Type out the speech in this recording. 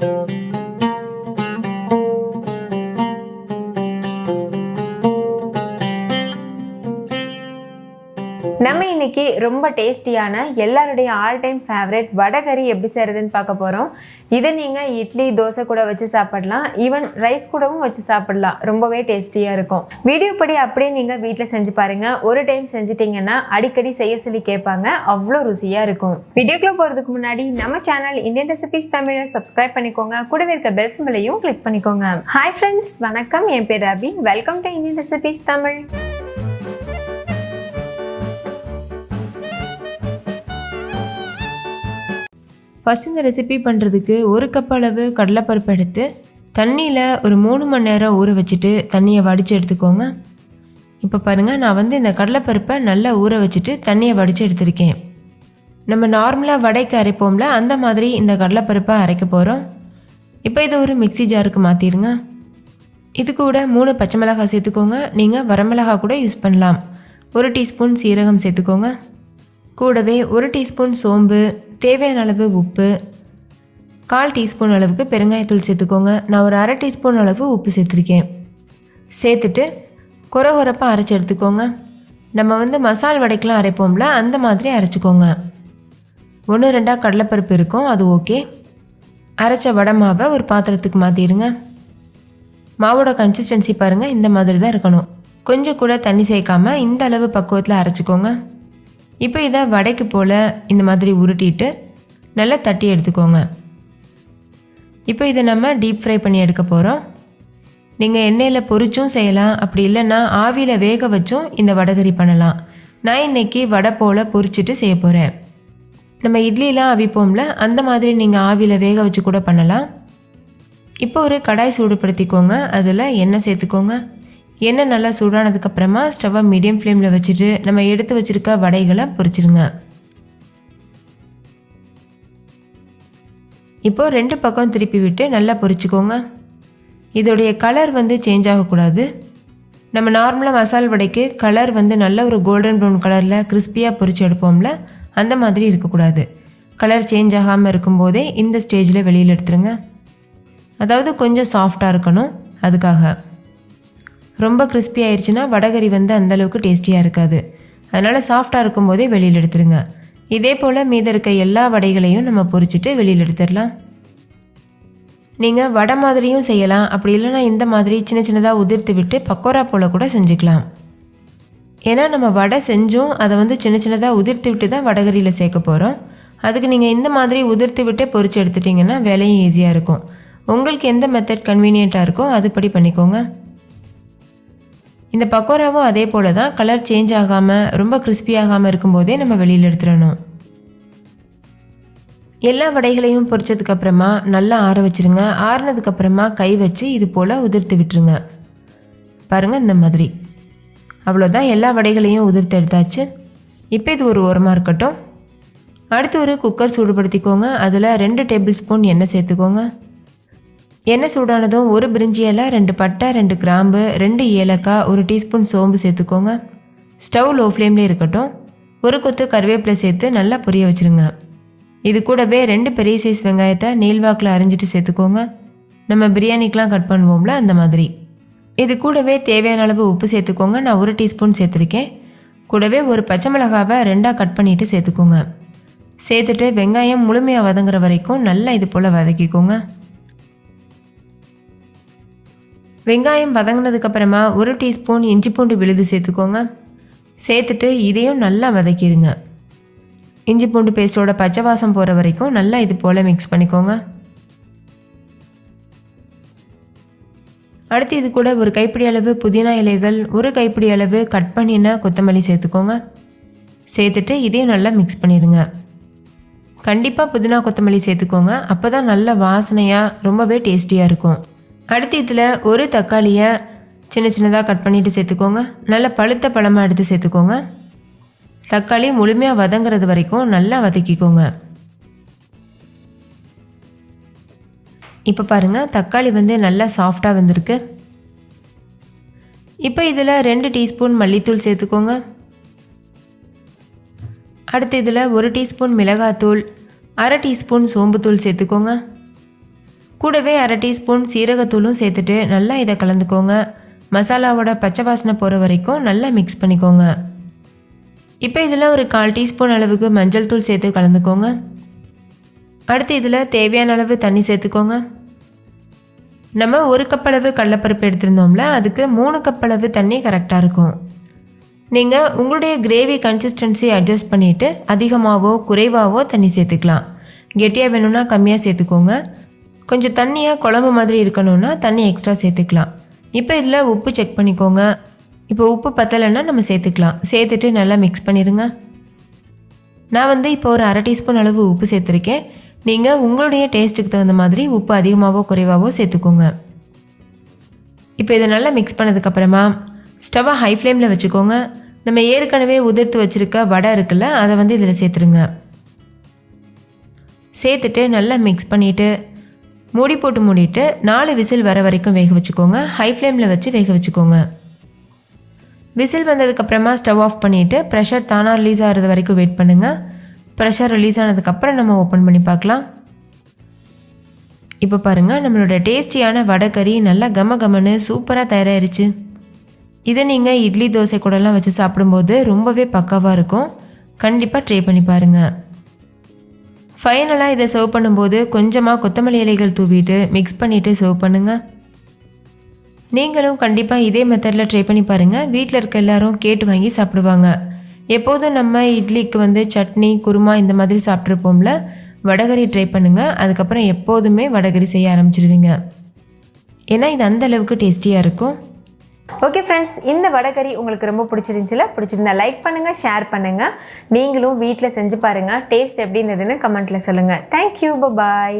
நம்ம இன்னைக்கு ரொம்ப டேஸ்டியான எல்லாருடைய ஆல் டைம் ஃபேவரட் வடகறி எப்படி செய்கிறதுன்னு பார்க்க போகிறோம் இதை நீங்கள் இட்லி தோசை கூட வச்சு சாப்பிடலாம். ஈவன் ரைஸ் கூடவும் வச்சு சாப்பிடலாம். ரொம்பவே டேஸ்டியாக இருக்கும். வீடியோ படி அப்படியே நீங்கள் வீட்டில் செஞ்சு பாருங்கள் ஒரு டைம் செஞ்சிட்டிங்கன்னா அடிக்கடி செய்ய சொல்லி கேட்பாங்க. அவ்வளோ ருசியாக இருக்கும். வீடியோக்குள்ளே போகிறதுக்கு முன்னாடி நம்ம சேனல் இந்தியன் ரெசிபிஸ் தமிழை சப்ஸ்கிரைப் பண்ணிக்கோங்க. கூடவே இருக்க பெல் சிம்பிளையும் கிளிக் பண்ணிக்கோங்க. ஹாய் ஃப்ரெண்ட்ஸ் வணக்கம். என் பேர் Abhi welcome to Indian recipes Tamil. First இந்த ரெசிபி பண்ணுறதுக்கு ஒரு கப் அளவு கடலைப்பருப்பு எடுத்து தண்ணியில் ஒரு மூணு மணி நேரம் ஊற வச்சுட்டு தண்ணியை வடித்து எடுத்துக்கோங்க. இப்போ பாருங்கள் நான் வந்து இந்த கடலைப்பருப்பை நல்லா ஊற வச்சுட்டு தண்ணியை வடித்து எடுத்திருக்கேன். நம்ம நார்மலாக வடைக்கு அரைப்போம்ல அந்த மாதிரி இந்த கடலைப்பருப்பை அரைக்க போகிறோம் இப்போ இதை ஒரு மிக்ஸி ஜாருக்கு மாற்றிடுங்க இது கூட மூணு பச்சை மிளகாய் சேர்த்துக்கோங்க. நீங்கள் வரமிளகாய் கூட யூஸ் பண்ணலாம். ஒரு டீஸ்பூன் சீரகம் சேர்த்துக்கோங்க. கூடவே ஒரு டீஸ்பூன் சோம்பு தேவையான அளவு உப்பு கால் டீஸ்பூன் அளவுக்கு பெருங்காயத்தூள் சேர்த்துக்கோங்க. நான் ஒரு அரை டீஸ்பூன் அளவு உப்பு சேர்த்துருக்கேன். சேர்த்துட்டு கொர கொரப்பாக அரைச்சி எடுத்துக்கோங்க. நம்ம வந்து மசால் வடைக்கெலாம் அரைப்போம்ல அந்த மாதிரி அரைச்சிக்கோங்க. ஒன்று ரெண்டாக கடலைப்பருப்பு இருக்கும் அது ஓகே. அரைச்ச வடை மாவை ஒரு பாத்திரத்துக்கு மாற்றிடுங்க மாவோட கன்சிஸ்டன்சி பாருங்கள் இந்த மாதிரி தான் இருக்கணும். கொஞ்சம் கூட தண்ணி சேர்க்காம இந்த அளவு பக்குவத்தில் அரைச்சிக்கோங்க. இப்போ இதை வடைக்கு போல் இந்த மாதிரி உருட்டிட்டு நல்லா தட்டி எடுத்துக்கோங்க. இப்போ இதை நம்ம டீப் ஃப்ரை பண்ணி எடுக்க போகிறோம் நீங்கள் எண்ணெயில் பொரிச்சும் செய்யலாம். அப்படி இல்லைன்னா ஆவியில் வேக வச்சும் இந்த வடகரி பண்ணலாம். நான் இன்னைக்கு வடை போல் பொரிச்சிட்டு செய்ய போகிறேன் நம்ம இட்லிலாம் அவிப்போம்ல அந்த மாதிரி நீங்கள் ஆவியில் வேக வச்சு கூட பண்ணலாம். இப்போ ஒரு கடாய் சூடுபடுத்திக்கோங்க. அதில் எண்ணெய் சேர்த்துக்கோங்க. எண்ணெய் நல்லா சூடானதுக்கப்புறமா ஸ்டவ்வை மீடியம் ஃப்ளேமில் வச்சுட்டு நம்ம எடுத்து வச்சுருக்க வடைகளை பொரிச்சிருங்க. இப்போது ரெண்டு பக்கம் திருப்பி விட்டு நல்லா பொரிச்சுக்கோங்க. இதோடைய கலர் வந்து சேஞ்ச் ஆகக்கூடாது. நம்ம நார்மலாக மசால் வடைக்கு கலர் வந்து நல்ல ஒரு கோல்டன் ப்ரௌன் கலரில் கிறிஸ்பியாக பொரிச்சு எடுப்போம்ல அந்த மாதிரி இருக்கக்கூடாது. கலர் சேஞ்ச் ஆகாமல் இருக்கும்போதே இந்த ஸ்டேஜில் வெளியில் எடுத்துருங்க. அதாவது கொஞ்சம் சாஃப்டாக இருக்கணும் அதுக்காக. ரொம்ப கிறிஸ்பி ஆயிடுச்சுன்னா வடகறி வந்து அந்தளவுக்கு டேஸ்டியாக இருக்காது. அதனால் சாஃப்டாக இருக்கும்போதே வெளியில் எடுத்துருங்க. இதே போல் மீத இருக்க எல்லா வடைகளையும் நம்ம பொறிச்சிட்டு வெளியில் எடுத்துடலாம். நீங்கள் வடை மாதிரியும் செய்யலாம். அப்படி இல்லைன்னா இந்த மாதிரி சின்ன சின்னதாக உதிர்த்து விட்டு பக்கோரா போல் கூட செஞ்சுக்கலாம். ஏன்னா நம்ம வடை செஞ்சும். அதை வந்து சின்ன சின்னதாக உதிர்த்து விட்டு தான் வடகரியில் சேர்க்க போகிறோம் அதுக்கு நீங்கள் இந்த மாதிரி உதிர்த்து விட்டே பொறிச்சு எடுத்துட்டிங்கன்னா வேலையும் ஈஸியாக இருக்கும். உங்களுக்கு எந்த மெத்தட் கன்வீனியண்ட்டாக இருக்கோ அதுபடி பண்ணிக்கோங்க. இந்த பக்கோராவும் அதே போல் தான் கலர் சேஞ்ச் ஆகாமல் ரொம்ப கிறிஸ்பியாகாமல் இருக்கும்போதே நம்ம வெளியில் எடுத்துடணும். எல்லா வடைகளையும் பொரிச்சதுக்கப்புறமா நல்லா ஆற வச்சிருங்க. ஆறினதுக்கப்புறமா கை வச்சு இது போல் உதிர்த்து விட்டுருங்க. பாருங்கள் இந்த மாதிரி. அவ்வளோதான் எல்லா வடைகளையும் உதிர்த்து எடுத்தாச்சு. இப்போ இது ஒரு ஓரமாக இருக்கட்டும். அடுத்து ஒரு குக்கர் சூடுபடுத்திக்கோங்க. அதில் ரெண்டு டேபிள் ஸ்பூன் எண்ணெய் சேர்த்துக்கோங்க. எண்ணெய் சூடானதும் ஒரு பிரிஞ்சி இலை ரெண்டு பட்டை ரெண்டு கிராம்பு ரெண்டு ஏலக்காய் ஒரு டீஸ்பூன் சோம்பு சேர்த்துக்கோங்க. ஸ்டவ் லோ ஃப்ளேம்லேயே இருக்கட்டும். ஒரு கொத்து கருவேப்பிலை சேர்த்து நல்லா பொரிய வச்சுருங்க. இது கூடவே ரெண்டு பெரிய சைஸ் வெங்காயத்தை நீள்வாக்கில் அரிஞ்சிட்டு சேர்த்துக்கோங்க. நம்ம பிரியாணிக்கெலாம் கட் பண்ணுவோம்ல அந்த மாதிரி. இது கூடவே தேவையான அளவு உப்பு சேர்த்துக்கோங்க. நான் ஒரு டீஸ்பூன் சேர்த்துருக்கேன். கூடவே ஒரு பச்சை மிளகாவை ரெண்டாக கட் பண்ணிவிட்டு சேர்த்துக்கோங்க. சேர்த்துட்டு வெங்காயம் முழுமையாக வதங்குற வரைக்கும் நல்லா இது போல் வதக்கிக்கோங்க. வெங்காயம் வதங்கினதுக்கப்புறமா ஒரு டீஸ்பூன் இஞ்சி பூண்டு விழுது சேர்த்துக்கோங்க. சேர்த்துட்டு இதையும் நல்லா வதக்கிடுங்க இஞ்சி பூண்டு பேஸ்ட்டோட பச்சை வாசம் போகிற வரைக்கும் நல்லா இது போல் மிக்ஸ் பண்ணிக்கோங்க. அடுத்து இது கூட ஒரு கைப்பிடி அளவு புதினா இலைகள் ஒரு கைப்பிடி அளவு கட் பண்ணின கொத்தமல்லி சேர்த்துக்கோங்க. சேர்த்துட்டு இதையும் நல்லா மிக்ஸ் பண்ணிடுங்க. கண்டிப்பாக புதினா கொத்தமல்லி சேர்த்துக்கோங்க. அப்போ தான் நல்ல வாசனையாக ரொம்பவே டேஸ்டியாக இருக்கும். அடுத்து இதில் ஒரு தக்காளியை சின்ன சின்னதாக கட் பண்ணிவிட்டு சேர்த்துக்கோங்க. நல்ல பழுத்த பழமாக எடுத்து சேர்த்துக்கோங்க. தக்காளி முழுமையாக வதங்குறது வரைக்கும் நல்லா வதக்கிக்கோங்க. இப்போ பாருங்கள் தக்காளி வந்து நல்லா சாஃப்டாக வந்திருக்கு. இப்போ இதில் ரெண்டு டீஸ்பூன் மல்லித்தூள் சேர்த்துக்கோங்க. அடுத்து இதில் ஒரு டீஸ்பூன் மிளகாத்தூள் அரை டீஸ்பூன் சோம்புத்தூள் சேர்த்துக்கோங்க. கூடவே அரை டீஸ்பூன் சீரகத்தூளும் சேர்த்துட்டு நல்லா இதை கலந்துக்கோங்க. மசாலாவோட பச்சை வாசனை போகிற வரைக்கும் நல்லா மிக்ஸ் பண்ணிக்கோங்க. இப்போ இதில் ஒரு கால் டீஸ்பூன் அளவுக்கு மஞ்சள் தூள் சேர்த்து கலந்துக்கோங்க. அடுத்து இதில் தேவையான அளவு தண்ணி சேர்த்துக்கோங்க. நம்ம ஒரு கப் அளவு கடலப்பருப்பு எடுத்திருந்தோம்ல அதுக்கு மூணு கப் அளவு தண்ணி கரெக்டாக இருக்கும். நீங்கள் உங்களுடைய கிரேவி கன்சிஸ்டன்சி அட்ஜஸ்ட் பண்ணிவிட்டு அதிகமாகவோ குறைவாகவோ தண்ணி சேர்த்துக்கலாம். கெட்டியாக வேணும்னா கம்மியாக சேர்த்துக்கோங்க. கொஞ்சம் தண்ணியாக குழம்பு மாதிரி இருக்கணும்னா தண்ணி எக்ஸ்ட்ரா சேர்த்துக்கலாம். இப்போ இதில் உப்பு செக் பண்ணிக்கோங்க. இப்போ உப்பு பத்தலைன்னா நம்ம சேர்த்துக்கலாம். சேர்த்துட்டு நல்லா மிக்ஸ் பண்ணிடுங்க நான் வந்து இப்போ ஒரு அரை டீஸ்பூன் அளவு உப்பு சேர்த்துருக்கேன். நீங்கள் உங்களுடைய டேஸ்ட்டுக்கு தகுந்த மாதிரி உப்பு அதிகமாகவோ குறைவாகவோ சேர்த்துக்கோங்க. இப்போ இதை நல்லா மிக்ஸ் பண்ணதுக்கப்புறமா ஸ்டவ்வை ஹை ஃப்ளேமில் வச்சுக்கோங்க. நம்ம ஏற்கனவே உதிர்த்து வச்சுருக்க வடை இருக்குல்ல அதை வந்து இதில் சேர்த்துருங்க. சேர்த்துட்டு நல்லா மிக்ஸ் பண்ணிவிட்டு மூடி போட்டு மூடிட்டு நாலு விசில் வர வரைக்கும் வேக வச்சுக்கோங்க. ஹை ஃப்ளேமில் வச்சு வேக வச்சுக்கோங்க. விசில் வந்ததுக்கப்புறமா ஸ்டவ் ஆஃப் பண்ணிவிட்டு ப்ரெஷர் தானாக ரிலீஸ் ஆகிறது வரைக்கும் வெயிட் பண்ணுங்கள் ப்ரெஷர் ரிலீஸ் ஆனதுக்கப்புறம் நம்ம ஓப்பன் பண்ணி பார்க்கலாம். இப்போ பாருங்கள் நம்மளோட டேஸ்டியான வடைக்கறி நல்லா கம கமன்னு சூப்பராக தயாராகிருச்சு இதை நீங்கள் இட்லி தோசை கூடலாம் வச்சு சாப்பிடும்போது ரொம்பவே பக்காவாக இருக்கும். கண்டிப்பாக ட்ரை பண்ணி பாருங்கள் ஃபைனலாக இதை சர்வ் பண்ணும்போது கொஞ்சமாக கொத்தமல்லி இலைகள் தூவிட்டு மிக்ஸ் பண்ணிவிட்டு சர்வ் பண்ணுங்கள் நீங்களும் கண்டிப்பாக இதே மெத்தடில் ட்ரை பண்ணி பாருங்கள் வீட்டில் இருக்க எல்லாரும் கேட்டு வாங்கி சாப்பிடுவாங்க. எப்போதும் நம்ம இட்லிக்கு வந்து சட்னி குருமா இந்த மாதிரி சாப்பிட்ருப்போம்ல வடகரி ட்ரை பண்ணுங்கள் அதுக்கப்புறம் எப்போதுமே வடகரி செய்ய ஆரம்பிச்சிருவீங்க. ஏன்னா இது அந்த அளவுக்கு டேஸ்டியாக இருக்கும். ஓகே ஃப்ரெண்ட்ஸ் இந்த வடகறி உங்களுக்கு ரொம்ப பிடிச்சிருந்துச்சுல பிடிச்சிருந்தா லைக் பண்ணுங்கள் ஷேர் பண்ணுங்கள் நீங்களும் வீட்டில் செஞ்சு பாருங்கள் டேஸ்ட் எப்படி இருந்ததுன்னு கமெண்ட்டில் சொல்லுங்கள் தேங்க்யூ பாய்